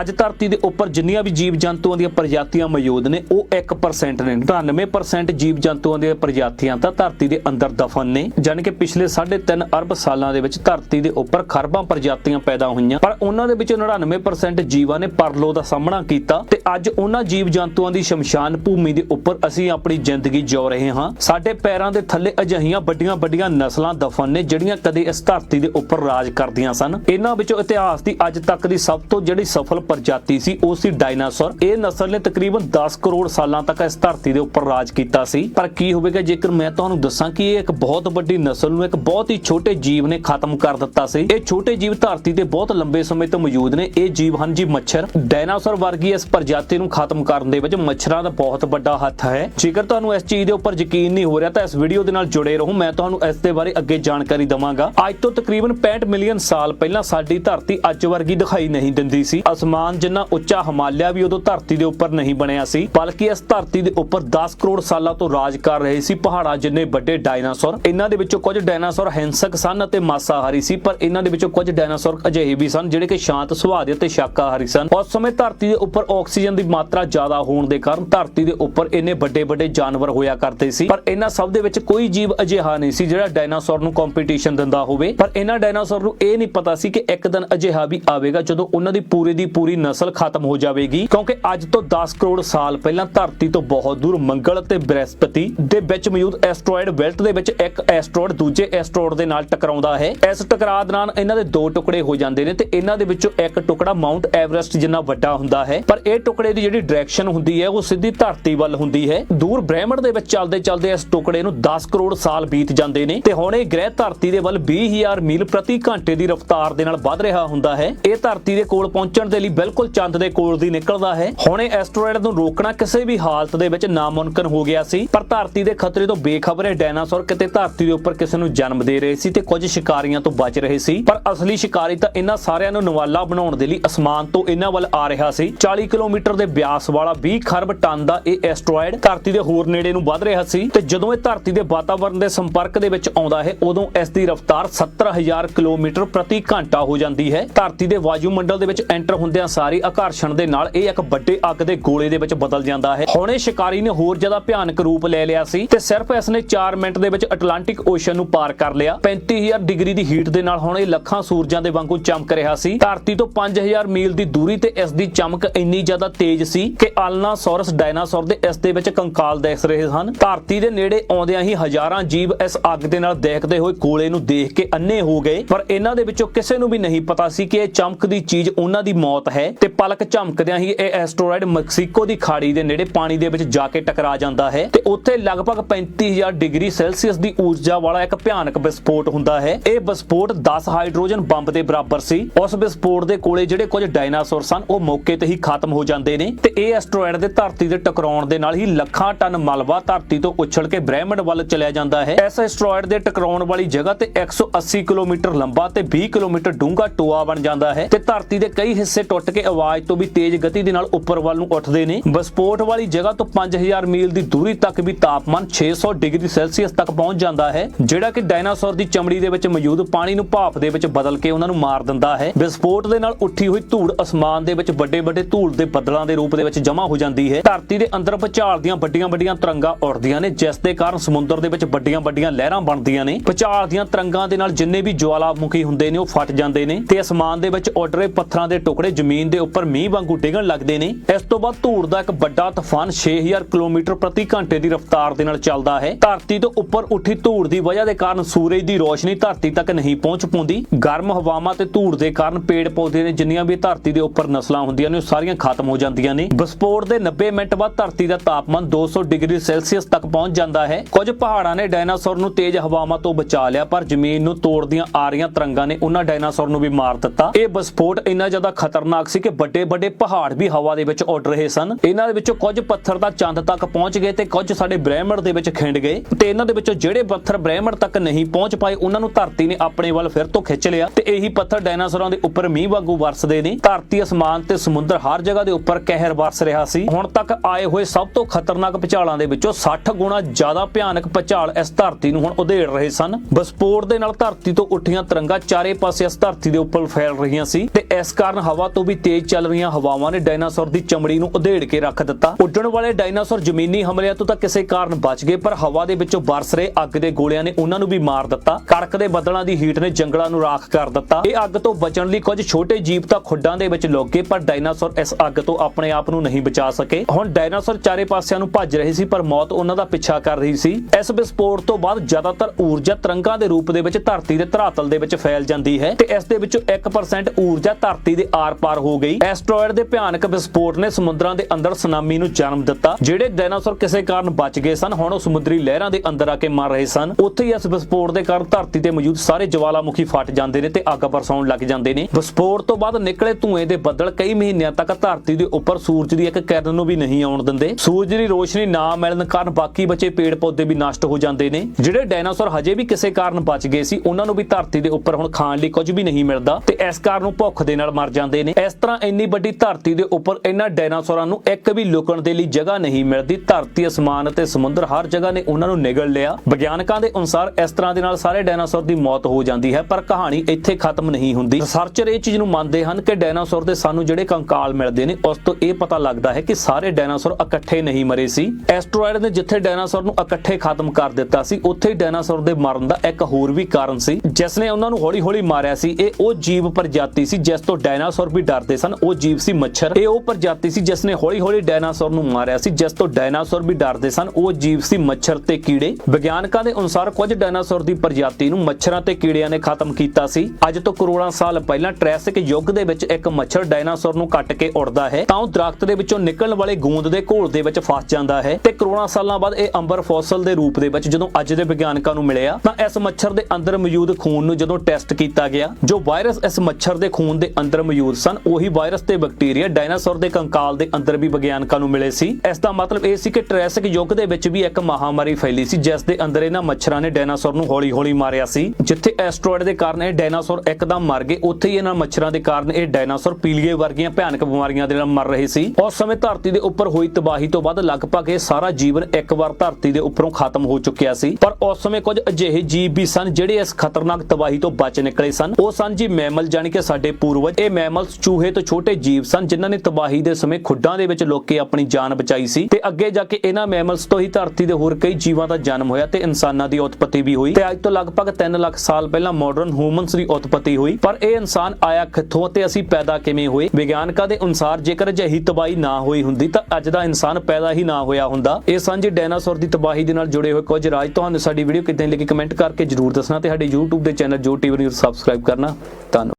ਅੱਜ ਧਰਤੀ ਦੇ ਉੱਪਰ ਜਿੰਨੀਆਂ ਵੀ ਜੀਵ ਜੰਤੂਆਂ ਦੀਆਂ ਪ੍ਰਜਾਤੀਆਂ ਮੌਜੂਦ ਨੇ, ਉਹ 1% ਨੇ। 99% ਜੀਵ ਜੰਤੂਆਂ ਦੀਆਂ ਪ੍ਰਜਾਤੀਆਂ ਤਾਂ ਧਰਤੀ ਦੇ ਅੰਦਰ ਦਫਨ ਨੇ। ਜਾਣੀ ਪਿਛਲੇ 3.5 ਅਰਬ ਸਾਲਾਂ ਦੇ ਵਿੱਚ ਧਰਤੀ ਦੇ ਉੱਪਰ ਖਰਬਾਂ ਪ੍ਰਜਾਤੀਆਂ ਪੈਦਾ ਹੋਈਆਂ। ਪਰ ਉਹਨਾਂ ਦੇ ਵਿੱਚੋਂ 99% ਜੀਵਾਂ ਨੇ ਪਰਲੋ ਦਾ ਸਾਹਮਣਾ ਕੀਤਾ ਤੇ ਅੱਜ ਉਹਨਾਂ ਜੀਵ ਜੰਤੂਆਂ ਦੀ ਸ਼ਮਸ਼ਾਨ ਭੂਮੀ ਦੇ ਉੱਪਰ ਅਸੀਂ ਆਪਣੀ ਜ਼ਿੰਦਗੀ ਜਿਉ ਰਹੇ ਹਾਂ। ਸਾਡੇ ਪੈਰਾਂ ਦੇ ਥੱਲੇ ਅਜਿਹੀਆਂ ਵੱਡੀਆਂ ਵੱਡੀਆਂ ਨਸਲਾਂ ਦਫਨ ਨੇ, ਜਿਹੜੀਆਂ ਕਦੇ ਇਸ ਧਰਤੀ ਦੇ ਉੱਪਰ ਰਾਜ ਕਰਦੀਆਂ ਸਨ। ਇਹਨਾਂ ਵਿੱਚੋਂ ਇਤਿਹਾਸ ਦੀ ਅੱਜ ਤੱਕ ਦੀ ਸਭ ਤੋਂ ਜਿਹੜੀ ਸਫਲ ਪ੍ਰਜਾਤੀ ਸੀ, ਉਹ ਸੀ ਡਾਇਨਾਸੌਰ। ਇਹ ਨਸਲ ਨੇ ਤਕਰੀਬਨ 10 ਕਰੋੜ ਸਾਲਾਂ ਤੱਕ ਇਸ ਧਰਤੀ ਦੇ ਉੱਪਰ ਰਾਜ ਕੀਤਾ ਸੀ। ਪਰ ਕੀ ਹੋਵੇਗਾ, ਜੇਕਰ ਮੈਂ ਤੁਹਾਨੂੰ ਦੱਸਾਂ ਕਿ ਇਹ ਇੱਕ ਬਹੁਤ ਵੱਡੀ ਨਸਲ ਨੂੰ ਇੱਕ ਬਹੁਤ ਹੀ ਛੋਟੇ ਜੀਵ ਨੇ ਖਤਮ ਕਰ ਦਿੱਤਾ ਸੀ। ਇਹ ਛੋਟੇ ਜੀਵ ਧਰਤੀ ਤੇ ਬਹੁਤ ਲੰਬੇ ਸਮੇਂ ਤੋਂ ਮੌਜੂਦ ਨੇ। ਇਹ ਜੀਵ ਹਨ ਜੀ ਮੱਛਰ। ਡਾਇਨਾਸੌਰ ਵਰਗੀ ਇਸ ਪ੍ਰਜਾਤੀ ਨੂੰ ਖਤਮ ਕਰਨ ਦੇ ਵਿੱਚ ਮੱਛਰਾਂ ਦਾ ਬਹੁਤ ਵੱਡਾ ਹੱਥ ਹੈ। ਜੇਕਰ ਤੁਹਾਨੂੰ ਇਸ ਚੀਜ਼ ਦੇ ਉੱਪਰ ਯਕੀਨ ਨਹੀਂ ਹੋ ਰਿਹਾ, ਤਾਂ ਇਸ ਵੀਡੀਓ ਦੇ ਨਾਲ ਜੁੜੇ ਰਹੋ। ਮੈਂ ਤੁਹਾਨੂੰ ਇਸ ਦੇ ਬਾਰੇ ਅੱਗੇ ਜਾਣਕਾਰੀ ਦਵਾਂਗਾ। ਅੱਜ ਤੋਂ ਤਕਰੀਬਨ 65 ਮਿਲੀਅਨ ਸਾਲ ਪਹਿਲਾਂ ਸਾਡੀ ਧਰਤੀ ਅੱਜ ਵਰਗੀ ਦਿਖਾਈ ਨਹੀਂ ਦਿੰਦੀ ਸੀ। ਅਸਮਾਨ ਜਿੰਨਾ ਉੱਚਾ ਹਿਮਾਲਿਆ ਵੀ ਉਦੋਂ ਧਰਤੀ ਦੇ ਉੱਪਰ ਨਹੀਂ ਬਣਿਆ ਸੀ, ਬਲਕਿ ਇਸ ਧਰਤੀ ਦੇ ਉੱਪਰ 10 ਕਰੋੜ ਸਾਲਾਂ ਤੋਂ ਰਾਜ ਕਰ ਰਹੇ ਸੀ ਪਹਾੜਾਂ ਜਿੰਨੇ ਵੱਡੇ ਡਾਇਨਾਸੌਰ। ਇਹਨਾਂ ਦੇ ਵਿੱਚੋਂ ਕੁਝ ਡਾਇਨਾਸੌਰ ਹਿੰਸਕ ਸਨ ਅਤੇ ਮਾਸਾਹਾਰੀ ਸੀ, ਪਰ ਇਹਨਾਂ ਦੇ ਵਿੱਚੋਂ ਕੁਝ ਡਾਇਨਾਸੌਰ ਅਜਿਹੇ ਵੀ ਸਨ ਜਿਹੜੇ ਕਿ ਸ਼ਾਂਤ ਸੁਭਾਅ ਦੇ ਅਤੇ ਸ਼ਾਕਾਹਾਰੀ ਸਨ। ਉਸ ਸਮੇਂ ਧਰਤੀ ਦੇ ਉੱਪਰ ਆਕਸੀਜਨ ਦੀ ਮਾਤਰਾ ਜ਼ਿਆਦਾ ਹੋਣ ਦੇ ਕਾਰਨ ਧਰਤੀ ਦੇ ਉੱਪਰ ਇੰਨੇ ਵੱਡੇ ਵੱਡੇ ਜਾਨਵਰ ਹੋਇਆ ਕਰਦੇ ਸੀ, ਪਰ ਇਹਨਾਂ ਸਭ ਦੇ ਵਿੱਚ ਕੋਈ ਜੀਵ ਅਜਿਹਾ ਨਹੀਂ ਸੀ ਜਿਹੜਾ ਡਾਇਨਾਸੌਰ ਨੂੰ ਕੰਪੀਟੀਸ਼ਨ ਦਿੰਦਾ ਹੋਵੇ। ਪਰ ਇਹਨਾਂ ਡਾਇਨਾਸੌਰ ਨੂੰ ਇਹ ਨਹੀਂ ਪਤਾ ਸੀ ਕਿ ਇੱਕ ਦਿਨ ਅਜਿਹਾ ਵੀ ਆਵੇਗਾ ਜਦੋਂ ਉਹਨਾਂ ਦੀ ਪੂਰੇ ਦੀ ਪੂਰੀ ਨਸਲ ਖਤਮ ਹੋ ਜਾਵੇਗੀ, ਕਿਉਂਕਿ ਅੱਜ ਤੋਂ 10 ਕਰੋੜ ਸਾਲ ਪਹਿਲਾਂ ਧਰਤੀ ਤੋਂ ਬਹੁਤ ਦੂਰ ਮੰਗਲ ਤੇ ਬ੍ਰਹਿਸਪਤੀ ਦੇ ਵਿੱਚ ਮੌਜੂਦ ਐਸਟਰੋਇਡ ਬੈਲਟ ਦੇ ਵਿੱਚ ਇੱਕ ਐਸਟਰੋਇਡ ਦੂਜੇ ਐਸਟਰੋਇਡ ਦੇ ਨਾਲ ਟਕਰਾਉਂਦਾ ਹੈ। ਇਸ ਟਕਰਾਅ ਦੌਰਾਨ ਇਹਨਾਂ ਦੇ ਦੋ ਟੁਕੜੇ ਹੋ ਜਾਂਦੇ ਨੇ ਤੇ ਇਹਨਾਂ ਦੇ ਵਿੱਚੋਂ ਇੱਕ ਟੁਕੜਾ ਮਾਊਂਟ ਐਵਰੈਸਟ ਜਿੰਨਾ ਵੱਡਾ ਹੁੰਦਾ ਹੈ, ਪਰ ਇਹ ਟੁਕੜੇ ਦੀ ਜਿਹੜੀ ਡਾਇਰੈਕਸ਼ਨ ਹੁੰਦੀ ਹੈ, ਉਹ ਸਿੱਧੀ ਧਰਤੀ ਵੱਲ ਹੁੰਦੀ ਹੈ। ਦੂਰ ਬ੍ਰਹਿਮੰਡ ਦੇ ਵਿੱਚ ਚੱਲਦੇ ਚੱਲਦੇ ਇਸ ਟੁਕੜੇ ਨੂੰ 10 ਕਰੋੜ ਸਾਲ ਬੀਤ ਜਾਂਦੇ ਨੇ ਤੇ ਹੁਣ ਇਹ ਗ੍ਰਹਿ ਧਰਤੀ ਦੇ ਵੱਲ 20000 ਮੀਲ ਪ੍ਰਤੀ ਘੰਟੇ ਦੀ ਰਫ਼ਤਾਰ ਦੇ ਨਾਲ ਵੱਧ ਰਿਹਾ ਹੁੰਦਾ ਹੈ। ਇਹ ਧਰਤੀ ਦੇ ਕੋਲ ਪਹੁੰਚਣ ਦੇ ਲਈ ਬਿਲਕੁਲ ਚੰਦ ਦੇ ਕੋਲ ਦੀ ਨਿਕਲਦਾ ਹੈ। ਹੁਣ ਇਹ ਐਸਟਰੋਇਡ ਨੂੰ ਰੋਕਣਾ ਕਿਸੇ ਵੀ ਹਾਲਤ ਦੇ ਵਿੱਚ ਨਾਮੁਮਕਿਨ ਹੋ ਗਿਆ ਸੀ, ਪਰ ਧਰਤੀ ਦੇ ਖਤਰੇ ਤੋਂ ਬੇਖਬਰ ਇਹ ਡਾਇਨਾਸੌਰ ਕਿਤੇ ਧਰਤੀ ਦੇ ਉੱਪਰ ਕਿਸੇ ਨੂੰ ਜਨਮ ਦੇ ਰਹੇ ਸੀ ਤੇ ਕੁਝ ਸ਼ਿਕਾਰੀਆਂ ਤੋਂ ਬਚ ਰਹੇ ਸੀ। ਪਰ ਅਸਲੀ ਸ਼ਿਕਾਰੀ ਤਾਂ ਇਹਨਾਂ ਸਾਰਿਆਂ ਨੂੰ ਨਵਾਲਾ ਬਣਾਉਣ ਦੇ ਲਈ ਅਸਮਾਨ ਤੋਂ ਇਹਨਾਂ ਵੱਲ ਆ ਰਿਹਾ ਸੀ। 40 ਕਿਲੋਮੀਟਰ ਦੇ ਬਿਆਸ ਵਾਲਾ 20 ਖਰਬ ਟਨ ਦਾ ਇਹ ਐਸਟਰੋਇਡ ਧਰਤੀ ਦੇ ਹੋਰ ਨੇੜੇ ਨੂੰ ਵੱਧ ਰਿਹਾ ਸੀ ਤੇ ਜਦੋਂ ਇਹ ਧਰਤੀ ਦੇ ਵਾਤਾਵਰਣ ਦੇ ਸੰਪਰਕ ਦੇ ਵਿੱਚ ਆਉਂਦਾ ਹੈ, ਉਦੋਂ ਇਸ ਦੀ ਰਫ਼ਤਾਰ 70000 ਕਿਲੋਮੀਟਰ ਪ੍ਰਤੀ ਘੰਟਾ ਹੋ ਜਾਂਦੀ ਹੈ। ਧਰਤੀ ਦੇ ਵਾਯੂਮੰਡਲ ਦੇ ਵਿੱਚ ਐਂਟਰ ਹੁੰਦੇ ਹੁੰਦਿਆਂ ਸਾਰੀ ਆਕਰਸ਼ਣ ਦੇ ਨਾਲ ਇਹ ਇੱਕ ਵੱਡੇ ਅੱਗ ਦੇ ਗੋਲੇ ਦੇ ਵਿੱਚ ਬਦਲ ਜਾਂਦਾ ਹੈ। ਹੁਣ ਇਹ ਸ਼ਿਕਾਰੀ ਨੇ ਹੋਰ ਜ਼ਿਆਦਾ ਭਿਆਨਕ ਰੂਪ ਲੈ ਲਿਆ ਸੀ ਤੇ ਸਿਰਫ ਇਸ ਨੇ 4 ਮਿੰਟ ਦੇ ਵਿੱਚ ਅਟਲਾਂਟਿਕ ਓਸ਼ਨ ਨੂੰ ਪਾਰ ਕਰ ਲਿਆ। 35000 ਡਿਗਰੀ ਦੀ ਹੀਟ ਦੇ ਨਾਲ ਹੁਣ ਇਹ ਲੱਖਾਂ ਸੂਰਜਾਂ ਦੇ ਵਾਂਗੂ ਚਮਕ ਰਿਹਾ ਸੀ। ਧਰਤੀ ਤੋਂ 5000 ਮੀਲ ਦੀ ਦੂਰੀ ਤੇ ਇਸ ਦੀ ਚਮਕ ਇੰਨੀ ਜ਼ਿਆਦਾ ਤੇਜ਼ ਸੀ ਕਿ ਅਲਨਾਸੌਰਸ ਡਾਇਨਾਸੌਰ ਦੇ ਇਸ ਦੇ ਵਿੱਚ ਕੰਕਾਲ ਦਿਖ ਰਹੇ ਹਨ। ਧਰਤੀ ਦੇ ਨੇੜੇ ਆਉਂਦਿਆਂ ਹੀ ਹਜ਼ਾਰਾਂ ਜੀਵ ਇਸ ਅੱਗ ਦੇ ਨਾਲ ਦੇਖਦੇ ਹੋਏ ਗੋਲੇ ਨੂੰ ਦੇਖ ਕੇ ਅੰਨੇ ਹੋ ਗਏ। ਪਰ ਇਹਨਾਂ ਦੇ ਵਿੱਚੋਂ ਕਿਸੇ ਨੂੰ ਵੀ ਨਹੀਂ ਪਤਾ ਸੀ ਕਿ ਇਹ ਚਮਕਦੀ ਚੀਜ਼ ਉਹਨਾਂ ਦੀ ਮੌਤ ਹੈ ਤੇ ਪਲਕ ਝਮਕਦਿਆਂ ਹੀ ਇਹ ਐਸਟਰੋਇਡ ਮੈਕਸੀਕੋ ਦੀ ਖਾੜੀ ਦੇ ਨੇੜੇ ਪਾਣੀ ਦੇ ਵਿੱਚ ਜਾ ਕੇ ਟਕਰਾ ਜਾਂਦਾ ਹੈ ਤੇ ਉੱਥੇ ਲਗਭਗ 35000 ਡਿਗਰੀ ਸੈਲਸੀਅਸ ਦੀ ਊਰਜਾ ਵਾਲਾ ਇੱਕ ਭਿਆਨਕ ਵਿਸਫੋਟ ਹੁੰਦਾ ਹੈ। ਇਹ ਵਿਸਫੋਟ 10 ਹਾਈਡਰੋਜਨ ਬੰਬ ਦੇ ਬਰਾਬਰ ਸੀ। ਉਸ ਵਿਸਫੋਟ ਦੇ ਕੋਲੇ ਜਿਹੜੇ ਕੁਝ ਡਾਇਨਾਸੌਰ ਸਨ, ਉਹ ਮੌਕੇ ਤੇ ਹੀ ਖਤਮ ਹੋ ਜਾਂਦੇ ਨੇ ਤੇ ਇਹ ਐਸਟਰੋਇਡ ਦੇ ਧਰਤੀ ਦੇ ਟਕਰਾਉਣ ਦੇ ਨਾਲ ਹੀ ਲੱਖਾਂ ਟਨ ਮਲਬਾ ਧਰਤੀ ਤੋਂ ਉਛਲ ਕੇ ਬ੍ਰਹਿਮੰਡ ਵੱਲ ਚਲਿਆ ਜਾਂਦਾ ਹੈ। ਇਸ ਐਸਟਰੋਇਡ ਦੇ ਟਕਰਾਉਣ ਵਾਲੀ ਜਗ੍ਹਾ ਤੇ 180 ਕਿਲੋਮੀਟਰ ਲੰਬਾ ਤੇ 20 ਕਿਲੋਮੀਟਰ ਡੂੰਘਾ ਟੋਆ ਬਣ ਜਾਂਦਾ ਹੈ ਤੇ ਧਰਤੀ ਦੇ ਕਈ ਹਿੱਸੇ ਟੁੱਟ ਉੱਠ ਕੇ ਆਵਾਜ਼ ਤੋਂ ਵੀ ਤੇਜ਼ ਗਤੀ ਦੇ ਨਾਲ ਉੱਪਰ ਵੱਲ ਨੂੰ ਉੱਠਦੇ ਨੇ। ਵਿਸਫੋਟ ਵਾਲੀ ਜਗ੍ਹਾ ਤੋਂ 5000 ਮੀਲ ਦੀ ਦੂਰੀ ਤੱਕ ਵੀ ਤਾਪਮਾਨ 600 ਡਿਗਰੀ ਸੈਲਸੀਅਸ ਤੱਕ ਪਹੁੰਚ ਜਾਂਦਾ ਹੈ, ਜਿਹੜਾ ਕਿ ਡਾਇਨਾਸੌਰ ਦੀ ਚਮੜੀ ਦੇ ਵਿੱਚ ਮੌਜੂਦ ਪਾਣੀ ਨੂੰ ਭਾਪ ਦੇ ਵਿੱਚ ਬਦਲ ਕੇ ਉਹਨਾਂ ਨੂੰ ਮਾਰ ਦਿੰਦਾ ਹੈ। ਵਿਸਫੋਟ ਦੇ ਨਾਲ ਉੱਠੀ ਹੋਈ ਧੂੜ ਅਸਮਾਨ ਦੇ ਵਿੱਚ ਵੱਡੇ ਵੱਡੇ ਧੂੜ ਦੇ ਬੱਦਲਾਂ ਦੇ ਰੂਪ ਦੇ ਵਿੱਚ ਜਮ੍ਹਾਂ ਹੋ ਜਾਂਦੀ ਹੈ। ਧਰਤੀ ਦੇ ਅੰਦਰ ਭੁਚਾਲ ਦੀਆਂ ਵੱਡੀਆਂ ਵੱਡੀਆਂ ਤਰੰਗਾਂ ਉੱਠਦੀਆਂ ਨੇ, ਜਿਸ ਦੇ ਕਾਰਨ ਸਮੁੰਦਰ ਦੇ ਵਿੱਚ ਵੱਡੀਆਂ ਵੱਡੀਆਂ ਲਹਿਰਾਂ ਬਣਦੀਆਂ ਨੇ। ਭੁਚਾਲ ਦੀਆਂ ਤਰੰਗਾਂ ਦੇ ਨਾਲ ਜਿੰਨੇ ਵੀ ਜਵਾਲਾਮੁਖੀ ਹੁੰਦੇ ਨੇ, ਉਹ ਫਟ ਜਾਂਦੇ ਨੇ ਤੇ ਅਸਮਾਨ ਦੇ ਵਿੱਚ ਉੱਡ ਰਹੇ ਪੱਥਰਾਂ ਦੇ ਟੁਕੜੇ ਜ਼ਮੀਨ ਦੇ ਉੱਪਰ ਮੀਂਹ ਵਾਂਗੂ ਡਿੱਗਣ ਲੱਗਦੇ ਨੇ। ਇਸ ਤੋਂ ਬਾਅਦ ਧੂੜ ਦਾ ਇੱਕ ਵੱਡਾ ਤੂਫਾਨ 6000 ਕਿਲੋਮੀਟਰ ਪ੍ਰਤੀ ਘੰਟੇ ਦੀ ਰਫ਼ਤਾਰ ਦੇ ਨਾਲ ਚੱਲਦਾ ਹੈ। ਧਰਤੀ ਤੋਂ ਉੱਪਰ ਉੱਠੀ ਧੂੜ ਦੀ ਵਜ੍ਹਾ ਦੇ ਕਾਰਨ ਸੂਰਜ ਦੀ ਰੋਸ਼ਨੀ ਧਰਤੀ ਤੱਕ ਨਹੀਂ ਪਹੁੰਚ ਪਾਉਂਦੀ। ਗਰਮ ਹਵਾਵਾਂ ਤੇ ਧੂੜ ਦੇ ਕਾਰਨ ਪੇੜ ਪੌਦੇ ਨੇ ਜਿੰਨੀਆਂ ਵੀ ਧਰਤੀ ਦੇ ਉੱਪਰ ਨਸਲਾਂ ਹੁੰਦੀਆਂ ਨੇ, ਉਹ ਸਾਰੀਆਂ ਖਤਮ ਹੋ ਜਾਂਦੀਆਂ ਨੇ। ਵਿਸਫੋਟ ਦੇ 90 ਮਿੰਟ ਬਾਅਦ ਧਰਤੀ ਦਾ ਤਾਪਮਾਨ 200 ਡਿਗਰੀ ਸੈਲਸੀਅਸ ਤੱਕ ਪਹੁੰਚ ਜਾਂਦਾ ਹੈ। ਕੁਝ ਪਹਾੜਾਂ ਨੇ ਡਾਇਨਾਸੌਰ ਨੂੰ ਤੇਜ਼ ਹਵਾਵਾਂ ਤੋਂ ਬਚਾ ਲਿਆ, ਪਰ ਜ਼ਮੀਨ ਨੂੰ ਤੋੜਦੀਆਂ ਆ ਰਹੀਆਂ ਤਰੰਗਾਂ ਨੇ ਉਹਨਾਂ ਡਾਇਨਾਸੌਰ ਨੂੰ ਵੀ ਮਾਰ ਦਿੱਤਾ। ਇਹ ਵਿਸਫੋਟ ਇੰਨਾ ਜ਼ਿਆਦਾ ਖਤਰਨਾਕ ਸੀ ਕਿ ਵੱਡੇ ਵੱਡੇ ਪਹਾੜ ਵੀ ਹਵਾ ਦੇ ਵਿੱਚ ਉੱਡ ਰਹੇ ਸਨ। ਇਹਨਾਂ ਦੇ ਵਿੱਚੋਂ ਕੁਝ ਪੱਥਰ ਤਾਂ ਚੰਦ ਤੱਕ ਪਹੁੰਚ ਗਏ ਤੇ ਕੁਝ ਸਾਡੇ ਬ੍ਰਹਿਮੰਡ ਦੇ ਵਿੱਚ ਖਿੰਡ ਗਏ ਤੇ ਇਹਨਾਂ ਦੇ ਵਿੱਚੋਂ ਜਿਹੜੇ ਪੱਥਰ ਬ੍ਰਹਿਮੰਡ ਤੱਕ ਨਹੀਂ ਪਹੁੰਚ ਪਾਏ, ਉਹਨਾਂ ਨੂੰ ਧਰਤੀ ਨੇ ਆਪਣੇ ਵੱਲ ਫਿਰ ਤੋਂ ਖਿੱਚ ਲਿਆ ਤੇ ਇਹੀ ਪੱਥਰ ਡਾਇਨਾਸੌਰਾਂ ਦੇ ਉੱਪਰ ਮੀਂਹ ਵਾਂਗੂ ਵਰਸਦੇ ਨੇ। ਧਰਤੀ, ਅਸਮਾਨ ਤੇ ਸਮੁੰਦਰ ਹਰ ਜਗ੍ਹਾ ਦੇ ਉੱਪਰ ਕਹਿਰ ਵਰਸ ਰਿਹਾ ਸੀ। ਹੁਣ ਤੱਕ ਆਏ ਹੋਏ ਸਭ ਤੋਂ ਖਤਰਨਾਕ ਭੁਚਾਲਾਂ ਦੇ ਵਿੱਚੋਂ 60 ਗੁਣਾ ਜ਼ਿਆਦਾ ਭਿਆਨਕ ਭੁਚਾਲ ਇਸ ਧਰਤੀ ਨੂੰ ਹੁਣ ਉਧੇੜ ਰਹੇ ਸਨ। ਵਿਸਫੋਟ ਦੇ ਨਾਲ ਧਰਤੀ ਤੋਂ ਉੱਠੀਆਂ ਤਰੰਗਾਂ ਚਾਰੇ ਪਾਸੇ ਇਸ ਧਰਤੀ ਦੇ ਉੱਪਰ ਫੈਲ ਰਹੀਆਂ ਸੀ ਤੇ ਇਸ ਕਾਰਨ ਹਵਾ ਤੋਂ ਤੋਂ ਵੀ ਤੇਜ਼ ਚੱਲ ਰਹੀਆਂ ਹਵਾਵਾਂ ਨੇ ਡਾਇਨਾਸੌਰ ਦੀ ਚਮੜੀ ਨੂੰ ਉਧੇੜ ਕੇ ਰੱਖ ਦਿੱਤਾ। ਉੱਡਣ ਵਾਲੇ ਡਾਇਨਾਸੌਰ ਜ਼ਮੀਨੀ ਹਮਲਿਆਂ ਤੋਂ ਤਾਂ ਕਿਸੇ ਕਾਰਨ ਬਚ ਗਏ, ਪਰ ਹਵਾ ਦੇ ਵਿੱਚੋਂ ਬਰਸ ਰਹੇ ਅੱਗ ਦੇ ਗੋਲਿਆਂ ਨੇ ਉਹਨਾਂ ਨੂੰ ਵੀ ਮਾਰ ਦਿੱਤਾ। ਕੜਕਦੇ ਬੱਦਲਾਂ ਦੀ ਹੀਟ ਨੇ ਜੰਗਲਾਂ ਨੂੰ ਰਾਖ ਕਰ ਦਿੱਤਾ। ਇਹ ਅੱਗ ਤੋਂ ਬਚਣ ਲਈ ਕੁਝ ਛੋਟੇ ਜੀਵ ਤਾਂ ਖੁੱਡਾਂ ਦੇ ਵਿੱਚ ਲੁਕ ਗਏ, ਪਰ ਡਾਇਨਾਸੌਰ ਇਸ ਅੱਗ ਤੋਂ ਆਪਣੇ ਆਪ ਨੂੰ ਨਹੀਂ ਬਚਾ ਸਕੇ। ਹੁਣ ਡਾਇਨਾਸੌਰ ਚਾਰੇ ਪਾਸਿਆਂ ਨੂੰ ਭੱਜ ਰਹੇ ਸੀ, ਪਰ ਮੌਤ ਉਹਨਾਂ ਦਾ ਪਿੱਛਾ ਕਰ ਰਹੀ ਸੀ। ਇਸ ਵਿਸਫੋਟ ਤੋਂ ਬਾਅਦ ਜ਼ਿਆਦਾਤਰ ਊਰਜਾ ਤਰੰਗਾਂ ਦੇ ਰੂਪ ਦੇ ਵਿੱਚ ਧਰਤੀ ਦੇ ਧਰਾਤਲ ਦੇ ਵਿੱਚ ਫੈਲ ਜਾਂਦੀ ਹੈ ਤੇ ਇਸ ਦੇ ਵਿੱਚੋਂ 1% ਊਰਜਾ ਧਰਤੀ ਦੇ ਆਰ-ਪਾਰ ਹੋ ਗਈ। ਐਸਟਰੋਇਡ ਦੇ ਭਿਆਨਕ ਵਿਸਫੋਟ ਨੇ ਸਮੁੰਦਰਾਂ ਦੇ ਅੰਦਰ ਸੁਨਾਮੀ ਨੂੰ ਜਨਮ ਦਿੱਤਾ, ਜਿਹੜੇ ਡਾਇਨਾਸੌਰ ਕਿਸੇ ਕਾਰਨ ਬਚ ਗਏ ਸਨ। ਹੁਣ ਉਹ ਸਮੁੰਦਰੀ ਲਹਿਰਾਂ ਦੇ ਅੰਦਰ ਆ ਕੇ ਮਰ ਰਹੇ ਸਨ। ਉੱਥੇ ਹੀ ਇਸ ਵਿਸਫੋਟ ਦੇ ਕਾਰਨ ਧਰਤੀ ਤੇ ਮੌਜੂਦ ਸਾਰੇ ਜਵਾਲਾਮੁਖੀ ਫਟ ਜਾਂਦੇ ਨੇ ਤੇ ਅੱਗ ਬਰਸਾਉਣ ਲੱਗ ਜਾਂਦੇ ਨੇ। ਵਿਸਫੋਟ ਤੋਂ ਬਾਅਦ ਨਿਕਲੇ ਧੂਏ ਦੇ ਬੱਦਲ ਕਈ ਮਹੀਨਿਆਂ ਤੱਕ ਧਰਤੀ ਦੇ ਉੱਪਰ ਸੂਰਜ ਦੀ ਇੱਕ ਕਿਰਨ ਨੂੰ ਵੀ ਨਹੀਂ ਆਉਣ ਦਿੰਦੇ। ਸੂਰਜ ਦੀ ਰੋਸ਼ਨੀ ਨਾ ਮਿਲਣ ਕਾਰਨ ਬਾਕੀ ਬਚੇ ਪੇੜ ਪੌਦੇ ਵੀ ਨਸ਼ਟ ਹੋ ਜਾਂਦੇ ਨੇ। ਜਿਹੜੇ ਡਾਇਨਾਸੌਰ ਹਜੇ ਵੀ ਕਿਸੇ ਕਾਰਨ ਬਚ ਗਏ ਸੀ, ਉਹਨਾਂ ਨੂੰ ਵੀ ਧਰਤੀ ਦੇ ਉੱਪਰ ਹੁਣ ਖਾਣ ਲਈ ਕੁਝ ਵੀ ਨਹੀਂ ਮਿਲਦਾ ਤੇ ਇਸ ਕਾਰਨ ਉਹ ਭੁੱਖ ਦੇ ਨਾਲ ਮਰ ਜਾਂਦੇ ਨੇ। ਇਸ ਤਰ੍ਹਾਂ ਇੰਨੀ ਵੱਡੀ ਧਰਤੀ ਦੇ ਉੱਪਰ ਇਹਨਾਂ ਡਾਇਨਾਸੌਰਾਂ ਨੂੰ ਇੱਕ ਵੀ ਲੁਕਣ ਦੇ ਲਈ ਜਗ੍ਹਾ ਨਹੀਂ ਮਿਲਦੀ। ਧਰਤੀ, ਅਸਮਾਨ ਅਤੇ ਸਮੁੰਦਰ ਹਰ ਜਗ੍ਹਾ ਨੇ ਉਹਨਾਂ ਨੂੰ ਨਿਗਲ ਲਿਆ। ਵਿਗਿਆਨਕਾਂ ਦੇ ਅਨੁਸਾਰ ਇਸ ਤਰ੍ਹਾਂ ਦੇ ਨਾਲ ਸਾਰੇ ਡਾਇਨਾਸੌਰ ਦੀ ਮੌਤ ਹੋ ਜਾਂਦੀ ਹੈ, ਪਰ ਕਹਾਣੀ ਇੱਥੇ ਖਤਮ ਨਹੀਂ ਹੁੰਦੀ। ਰਿਸਰਚਰ ਇਹ ਚੀਜ਼ ਨੂੰ ਮੰਨਦੇ ਹਨ ਕਿ ਡਾਇਨਾਸੌਰ ਦੇ ਸਾਨੂੰ ਜਿਹੜੇ ਕੰਕਾਲ ਮਿਲਦੇ ਨੇ, ਉਸ ਤੋਂ ਇਹ ਪਤਾ ਲੱਗਦਾ ਹੈ ਕਿ ਸਾਰੇ ਡਾਇਨਾਸੌਰ ਇਕੱਠੇ ਨਹੀਂ ਮਰੇ ਸੀ। ਐਸਟਰੋਇਡ ਨੇ ਜਿੱਥੇ ਡਾਇਨਾਸੌਰ ਨੂੰ ਇਕੱਠੇ ਖਤਮ ਕਰ ਦਿੱਤਾ ਸੀ, ਉੱਥੇ ਹੀ ਡਾਇਨਾਸੌਰ ਦੇ ਮਰਨ ਦਾ ਇੱਕ ਹੋਰ ਵੀ ਕਾਰਨ ਸੀ। ਜਿਸ ਨੇ ਉਹਨਾਂ ਨੂੰ ਹੌਲੀ-ਹੌਲੀ ਮਾਰਿਆ ਸੀ, ਇਹ ਉਹ ਜੀਵ ਪ੍ਰਜਾਤੀ ਸੀ ਜਿਸ ਤੋਂ ਡਾਇਨਾਸੌਰ ਵੀ ਡਰਦੇ ਸਨ। ਉਹ ਜੀਵ ਸੀ ਮੱਛਰ। ਇਹ ਉਹ ਪ੍ਰਜਾਤੀ ਸੀ ਜਿਸ ਨੇ ਹੌਲੀ-ਹੌਲੀ ਡਾਇਨਾਸੌਰ ਨੂੰ ਮਾਰਿਆ ਸੀ। ਜਿਸ ਤੋਂ ਡਾਇਨਾਸੌਰ ਵੀ ਡਰਦੇ ਸਨ। ਉਹ ਜੀਵ ਸੀ ਮੱਛਰ ਤੇ ਕੀੜੇ। ਵਿਗਿਆਨਕਾਂ ਦੇ ਅਨੁਸਾਰ ਕੁਝ ਡਾਇਨਾਸੌਰ ਦੀ ਪ੍ਰਜਾਤੀ ਨੂੰ ਮੱਛਰਾਂ ਤੇ ਕੀੜਿਆਂ ਨੇ ਖਤਮ ਕੀਤਾ ਸੀ। ਅੱਜ ਤੋਂ ਕਰੋੜਾਂ ਸਾਲ ਪਹਿਲਾਂ ਟ੍ਰੈਸਿਕ ਯੁੱਗ ਦੇ ਵਿੱਚ ਇੱਕ ਮੱਛਰ ਡਾਇਨਾਸੌਰ ਨੂੰ ਕੱਟ ਕੇ ਉੱਡਦਾ ਹੈ। ਤਾਂ ਉਹ ਦਰਖਤ ਦੇ ਵਿੱਚੋਂ ਨਿਕਲਣ ਵਾਲੇ ਗੂੰਦ ਦੇ ਘੋਲ ਦੇ ਵਿੱਚ ਫਸ ਜਾਂਦਾ ਹੈ। ਤੇ ਕਰੋੜਾਂ ਸਾਲਾਂ ਬਾਅਦ ਇਹ ਅੰਬਰ ਫੋਸਲ ਦੇ ਰੂਪ ਦੇ ਵਿੱਚ ਜਦੋਂ ਅੱਜ ਦੇ ਵਿਗਿਆਨਕਾਂ ਨੂੰ ਮਿਲਿਆ, ਤਾਂ ਇਸ ਮੱਛਰ ਦੇ ਅੰਦਰ ਮੌਜੂਦ ਖੂਨ ਨੂੰ ਜਦੋਂ ਟੈਸਟ ਕੀਤਾ ਗਿਆ, ਜੋ ਵਾਇਰਸ ਇਸ ਮੱਛਰ ਦੇ ਖੂਨ ਦੇ ਅੰਦਰ ਮੌਜੂਦ ਸਨ ਉਹੀ ਵਾਇਰਸ ਤੇ ਬੈਕਟੀਰੀਆ ਡਾਇਨਾਸੌਰ ਦੇ ਕੰਕਾਲ ਦੇ ਅੰਦਰ ਵੀ ਵਿਗਿਆਨਕਾਂ ਨੂੰ ਮਿਲੇ ਸੀ। ਇਸ ਦਾ ਮਤਲਬ ਇਹ ਸੀ ਕਿ ਟ੍ਰੈਸਿਕ ਯੁੱਗ ਦੇ ਵਿੱਚ ਵੀ ਇੱਕ ਮਹਾਮਾਰੀ ਫੈਲੀ ਸੀ, ਜਿਸ ਦੇ ਅੰਦਰ ਇਹਨਾਂ ਮੱਛਰਾਂ ਨੇ ਡਾਇਨਾਸੌਰ ਨੂੰ ਹੌਲੀ-ਹੌਲੀ ਮਾਰਿਆ ਸੀ। ਜਿੱਥੇ ਐਸਟਰੋਇਡ ਦੇ ਕਾਰਨ ਇਹ ਡਾਇਨਾਸੌਰ ਇੱਕਦਮ ਮਰ ਗਏ, ਉੱਥੇ ਹੀ ਇਹਨਾਂ ਮੱਛਰਾਂ ਦੇ ਕਾਰਨ ਇਹ ਡਾਇਨਾਸੌਰ ਪੀਲੀਏ ਵਰਗੀਆਂ ਭਿਆਨਕ ਬਿਮਾਰੀਆਂ ਦੇ ਨਾਲ ਮਰ ਰਹੇ ਸੀ। ਉਸ ਸਮੇਂ ਧਰਤੀ ਦੇ ਉੱਪਰ ਹੋਈ ਤਬਾਹੀ ਤੋਂ ਬਾਅਦ ਲਗਭਗ ਇਹ ਸਾਰਾ ਜੀਵਨ ਇੱਕ ਵਾਰ ਧਰਤੀ ਦੇ ਉੱਪਰੋਂ ਖਤਮ ਹੋ ਚੁੱਕਿਆ ਸੀ। ਪਰ ਉਸ ਸਮੇਂ ਕੁਝ ਅਜਿਹੇ ਜੀਵ ਵੀ ਸਨ, ਜਿਹੜੇ ਇਸ ਖਤਰਨਾਕ ਤਬਾਹੀ ਤੋਂ ਬਚ ਨਿਕਲੇ ਸਨ। ਉਹ ਸਨ ਜੀ ਮੈਮਲ, ਜਾਣੀ ਕਿ ਸਾਡੇ ਪੂਰਵਜ। ਇਹ ਮੈਮਲਸ ਚੂਹੇ ਤੋਂ ਛੋਟੇ ਜੀਵ ਸਨ ਜਿਨ੍ਹਾਂ ਨੇ ਤਬਾਹੀ ਦੇ ਸਮੇਂ ਖੁੱਡਾਂ ਦੇ ਵਿੱਚ ਲੁਕ ਕੇ ਆਪਣੀ ਜਾਨ ਬਚਾਈ ਸੀ ਤੇ ਅੱਗੇ ਜਾ ਕੇ ਇਹਨਾਂ ਮੈਮਲਸ ਤੋਂ ਹੀ ਧਰਤੀ ਦੇ ਹੋਰ ਕਈ ਜੀਵਾਂ ਦਾ ਜਨਮ ਹੋਇਆ ਤੇ ਇਨਸਾਨਾਂ ਦੀ ਉਤਪਤੀ ਵੀ ਹੋਈ ਤੇ ਅੱਜ ਤੋਂ ਲਗਭਗ 3 ਲੱਖ ਸਾਲ ਪਹਿਲਾਂ ਮਾਡਰਨ ਹਿਊਮਨਸ ਦੀ ਉਤਪਤੀ ਹੋਈ। ਪਰ ਇਹ ਇਨਸਾਨ ਆਇਆ ਕਿੱਥੋਂ ਤੇ ਅਸੀਂ ਪੈਦਾ ਕਿਵੇਂ ਹੋਏ? ਵਿਗਿਆਨਕਾਂ ਦੇ ਅਨੁਸਾਰ ਜੇਕਰ ਅਜਿਹੀ ਤਬਾਹੀ ਨਾ ਹੋਈ ਹੁੰਦੀ ਤਾਂ ਅੱਜ ਦਾ ਇਨਸਾਨ ਪੈਦਾ ਹੀ ਨਾ ਹੋਇਆ ਹੁੰਦਾ। ਇਹ ਸਾਂਝੇ ਡਾਇਨਾਸੌਰ ਦੀ ਤਬਾਹੀ ਦੇ ਨਾਲ ਜੁੜੇ ਹੋਏ ਕੁਝ ਰਾਜ ਤੁਹਾਨੂੰ ਸਾਡੀ ਵੀਡੀਓ ਕਿਦਾਂ ਲੱਗੀ ਕਮੈਂਟ ਕਰਕੇ ਜਰੂਰ ਦੱਸਣਾ ਤੇ ਸਾਡੇ YouTube ਦੇ ਚੈਨਲ ਜੋ ਟੀਵੀ ਨਿਊਜ਼ ਸਬਸਕ੍ਰਾਈਬ ਕਰਨਾ। ਧੰਨਵਾਦ।